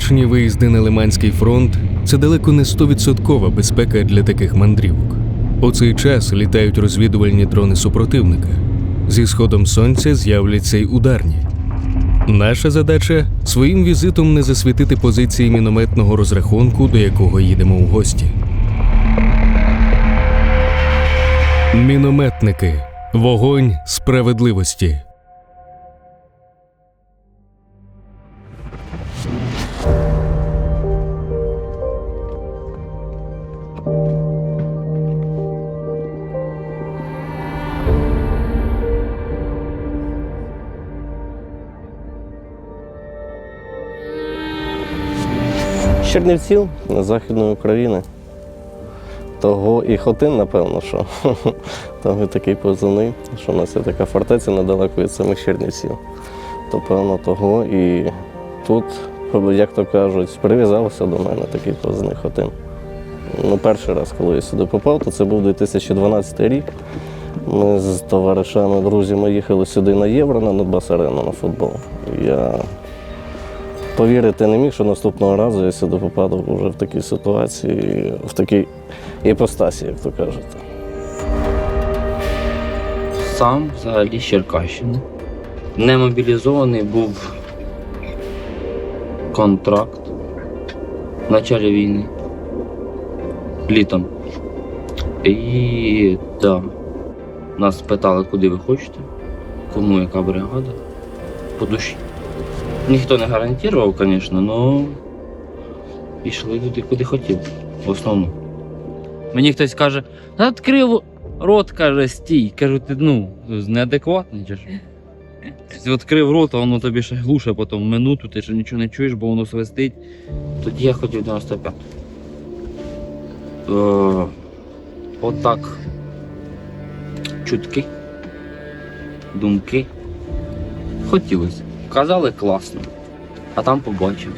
Щорічні виїзди на Лиманський фронт це далеко не стовідсоткова безпека для таких мандрівок. У цей час літають розвідувальні дрони супротивника. Зі сходом сонця з'являться й ударні. Наша задача своїм візитом не засвітити позиції мінометного розрахунку, до якого їдемо в гості. Мінометники. Вогонь справедливості. Чернівців Західної України. Того і Хотин, напевно, що того і такий позивний, що у нас є така фортеця недалеко від самих Чернівців. То певно того. І тут, як то кажуть, прив'язався до мене такий позивний Хотин. Ну, перший раз, коли я сюди попав, то це був 2012 рік. Ми з товаришами, друзями їхали сюди на Євро на Донбас арену на футбол. Я повірити не міг, що наступного разу я сюди попаду вже в такій ситуації, в такій іпостасі, як то кажуть. Сам взагалі з Черкащини. Не мобілізований був контракт в началі війни. Літом. І да, нас питали, куди ви хочете, кому яка бригада. По душі. Ніхто не гарантував, звісно, але пішли туди, куди хотів, в основному. Мені хтось каже, відкрив рот, каже, стій. Кажу, ти ну, неадекватний чи що? Ти відкрив рот, а воно тобі ще глуше потім минуту, ти ще нічого не чуєш, бо воно свистить. Тоді я хотів 95. Е, отак. Чутки. Думки. Хотілося. Казали класно. А там побачив.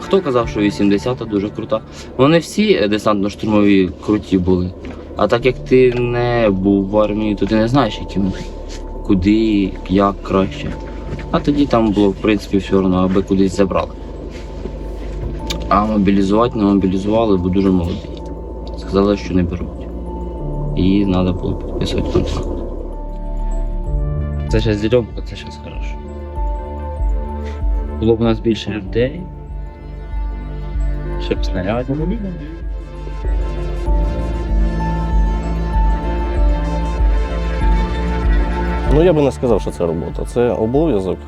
Хто казав, що 80-та дуже крута? Вони всі десантно-штурмові круті були. А так як ти не був в армії, то ти не знаєш, яким куди, як краще. А тоді там було, в принципі, все одно, аби кудись забрали. А мобілізувати не мобілізували, бо дуже молодий. Сказали, що не беруть. І треба було підписувати контракт. Це ще зільомка, це ще хорошо. Було б у нас більше людей. Щоб снарядів. Ну я би не сказав, що це робота. Це обов'язок,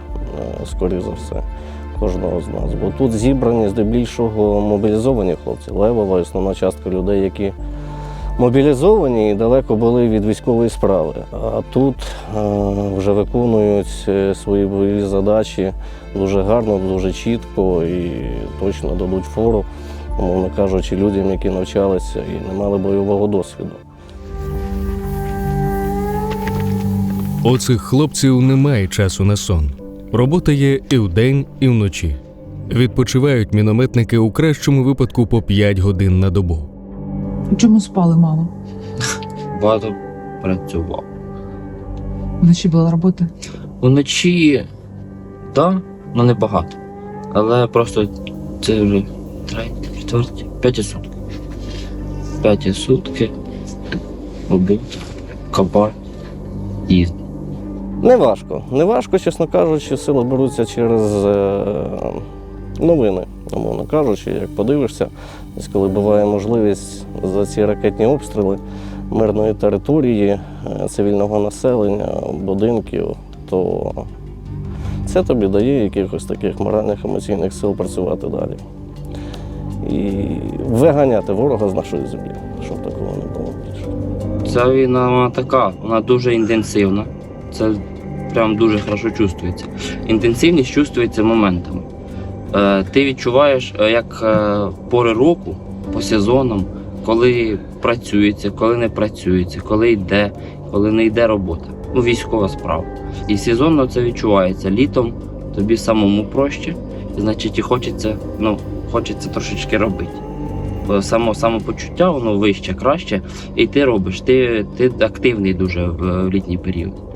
е, скоріш за все, кожного з нас. Бо тут зібрані здебільшого мобілізовані хлопці. Левова основна частка людей, які мобілізовані і далеко були від військової справи. А тут е, вже виконують е, свої бойові задачі дуже гарно, дуже чітко і точно дадуть фору, умовно кажучи, людям, які навчалися і не мали бойового досвіду. У цих хлопців немає часу на сон. Робота є і вдень, і вночі. Відпочивають мінометники у кращому випадку по 5 годин на добу. Чому спали мало? Багато працював. Вночі була робота. Вночі, так, ну не багато. Але просто це вже треті, четверті, п'яті сутки. П'яті сутки, обід, кабар, і Не важко. Не важко, чесно кажучи, сили беруться через е, новини, умовно кажучи, як подивишся, десь коли буває можливість за ці ракетні обстріли мирної території, е, цивільного населення, будинків, то це тобі дає якихось таких моральних емоційних сил працювати далі. І виганяти ворога з нашої землі, щоб такого не було більше. ця війна вона така, вона дуже інтенсивна. Це прям дуже хорошо чувствується. Інтенсивність чувствується моментами. Е, ти відчуваєш, е, як е, пори року по сезонам, коли працюється, коли не працюється, коли йде, коли не йде робота. Ну, військова справа. І сезонно це відчувається. Літом тобі самому проще, значить, і хочеться, ну, хочеться трошечки робити. Само самопочуття, воно вище, краще, і ти робиш. Ти, ти активний дуже в, в літній період.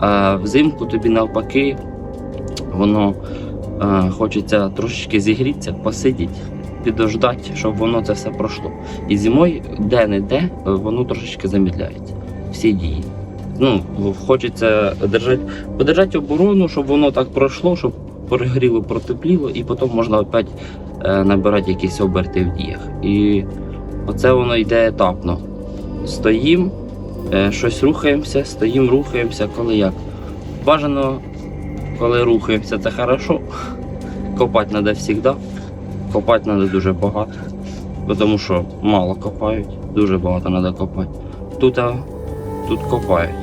А взимку тобі навпаки, воно е, хочеться трошечки зігрітися, посидіти, підождати, щоб воно це все пройшло. І зимою де-не-де воно трошечки замідляється. Всі дії. Ну, хочеться держати, подержати оборону, щоб воно так пройшло, щоб перегріло, протепліло, і потім можна опять е, набирати якісь оберти в діях. І оце воно йде етапно. Стоїм, щось рухаємося, стоїм, рухаємося, коли як. Бажано, коли рухаємося, це хорошо. Копати треба завжди. Копати треба дуже багато. Тому що мало копають, дуже багато треба копати. Тут, тут копають.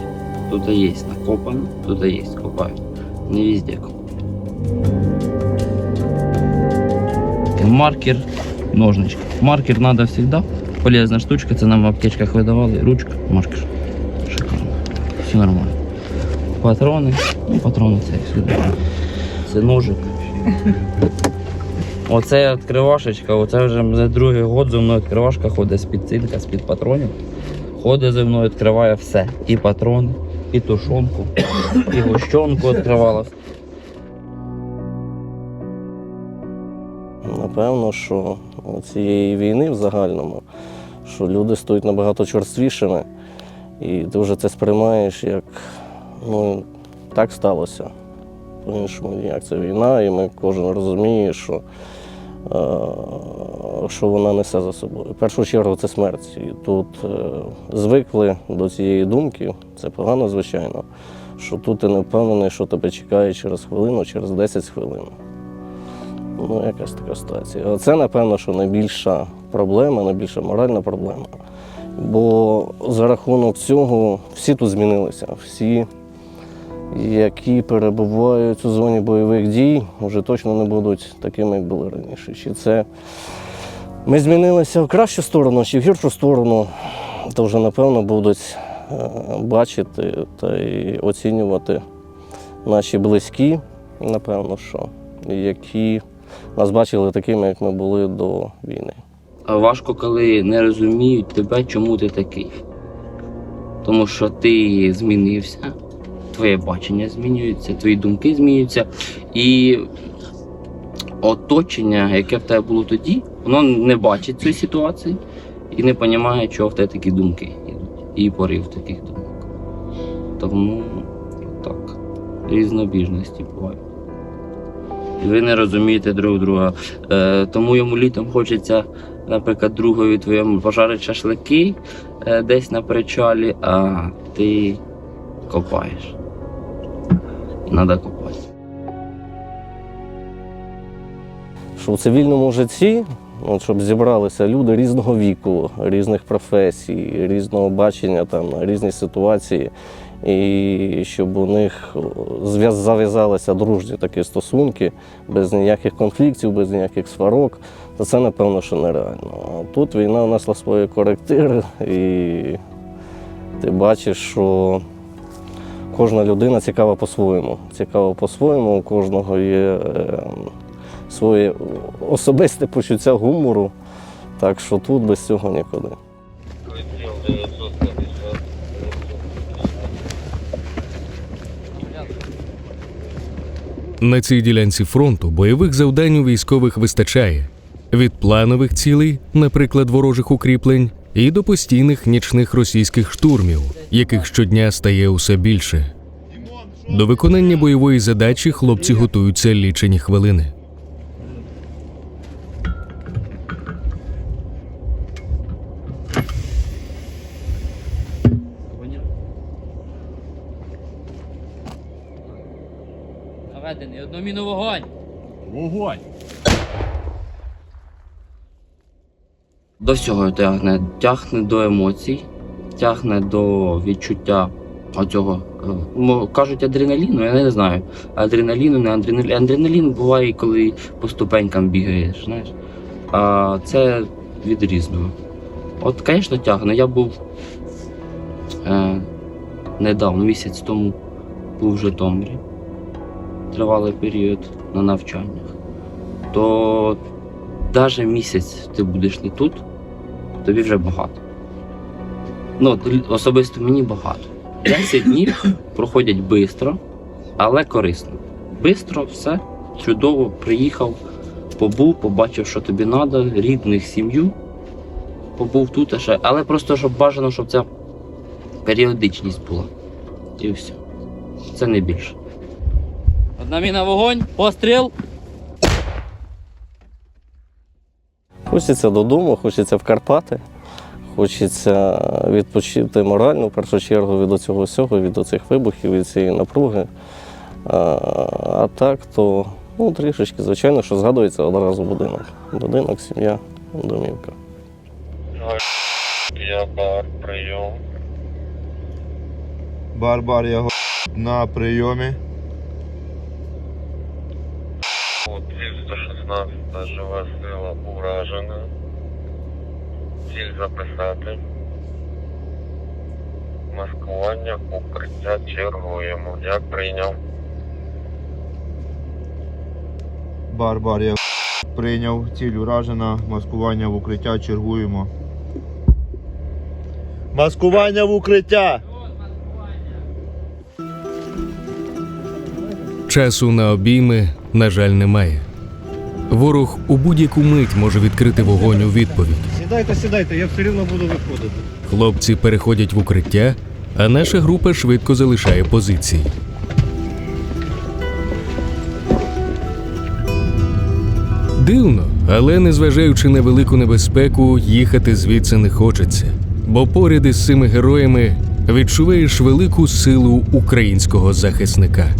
Тут є накопано, тут є копають. Не везде копають. Маркер, ножнички. Маркер треба завжди. Полезна штучка, це нам в аптечках видавали. Ручка, маркер. Шикарно. Все нормально. Патрони. Ну, патрони це сюди. Це ножик. Оце відкривашечка, оце вже мене другий год зі мною відкривашка ходить з-під цинка, з-під патронів. Ходить зі мною, відкриває все. І патрони, і тушонку, і гущонку відкривала. Напевно, що цієї війни в загальному, що люди стають набагато чорствішими, і ти вже це сприймаєш як ну, так сталося. По-іншому ніяк це війна, і ми кожен розуміє, що, е, що вона несе за собою. В першу чергу це смерть. І тут е, звикли до цієї думки, це погано, звичайно, що тут ти не впевнений, що тебе чекає через хвилину, через 10 хвилин. Ну, якась така ситуація. Це, напевно, що найбільша проблема, найбільша моральна проблема. Бо за рахунок цього всі тут змінилися. Всі, які перебувають у зоні бойових дій, вже точно не будуть такими, як були раніше. Чи це ми змінилися в кращу сторону, чи в гіршу сторону, то вже, напевно, будуть е, бачити та й оцінювати наші близькі, напевно, що, які нас бачили такими, як ми були до війни. А Важко, коли не розуміють тебе, чому ти такий. Тому що ти змінився, твоє бачення змінюється, твої думки змінюються. І оточення, яке в тебе було тоді, воно не бачить цієї ситуації і не розуміє, чого в тебе такі думки. І порив таких думок. Тому так, різнобіжності бувають. І ви не розумієте друг друга. Е, тому йому літом хочеться, наприклад, другові твоєму пожарити шашлики е, десь на причалі, а ти копаєш. Треба копати. що в цивільному житті, от, щоб зібралися люди різного віку, різних професій, різного бачення там, різні ситуації, і щоб у них зав'язалися дружні такі стосунки, без ніяких конфліктів, без ніяких сварок, то це, напевно, що нереально. А тут війна внесла свої коректири, і ти бачиш, що кожна людина цікава по-своєму. Цікава по-своєму, у кожного є. Е, своє особисте почуття гумору. Так що тут без цього нікуди. На цій ділянці фронту бойових завдань у військових вистачає від планових цілей, наприклад, ворожих укріплень, і до постійних нічних російських штурмів, яких щодня стає усе більше. До виконання бойової задачі хлопці готуються лічені хвилини. Наведений, одноміну вогонь. Вогонь! До всього тягне. Тягне до емоцій, тягне до відчуття оцього. е, Кажуть адреналіну, я не знаю. Адреналіну, не адреналін. Адреналін буває, коли по ступенькам бігаєш, знаєш. А це від різного. От, звісно, тягне. Я був е, недавно, місяць тому, був в Житомирі. Тривалий період на навчаннях. То навіть місяць ти будеш не тут, тобі вже багато. Ну, особисто мені багато. 10 днів проходять швидко, але корисно. Бистро все, чудово, приїхав, побув, побачив, що тобі треба, рідних, сім'ю. Побув тут ще, але просто щоб бажано, щоб ця періодичність була. І все. Це не більше. Одна міна вогонь, постріл. Хочеться додому, хочеться в Карпати, хочеться відпочити морально, в першу чергу, від цього всього, від оцих вибухів, від цієї напруги. А, а так, то ну, трішечки, звичайно, що згадується одразу будинок. Будинок, сім'я, домівка. Я бар, прийом. Бар-бар, я на прийомі. От 216 жива сила уражена. Ціль записати. Маскування, укриття чергуємо. Як прийняв? Бар-бар, я прийняв. Ціль уражена. Маскування в укриття. Чергуємо. Маскування в укриття! Часу на обійми, на жаль, немає. Ворог у будь-яку мить може відкрити вогонь у відповідь. Сідайте, сідайте, я все рівно буду виходити. Хлопці переходять в укриття, а наша група швидко залишає позиції. Дивно, але незважаючи на велику небезпеку, їхати звідси не хочеться, бо поряд із цими героями відчуваєш велику силу українського захисника.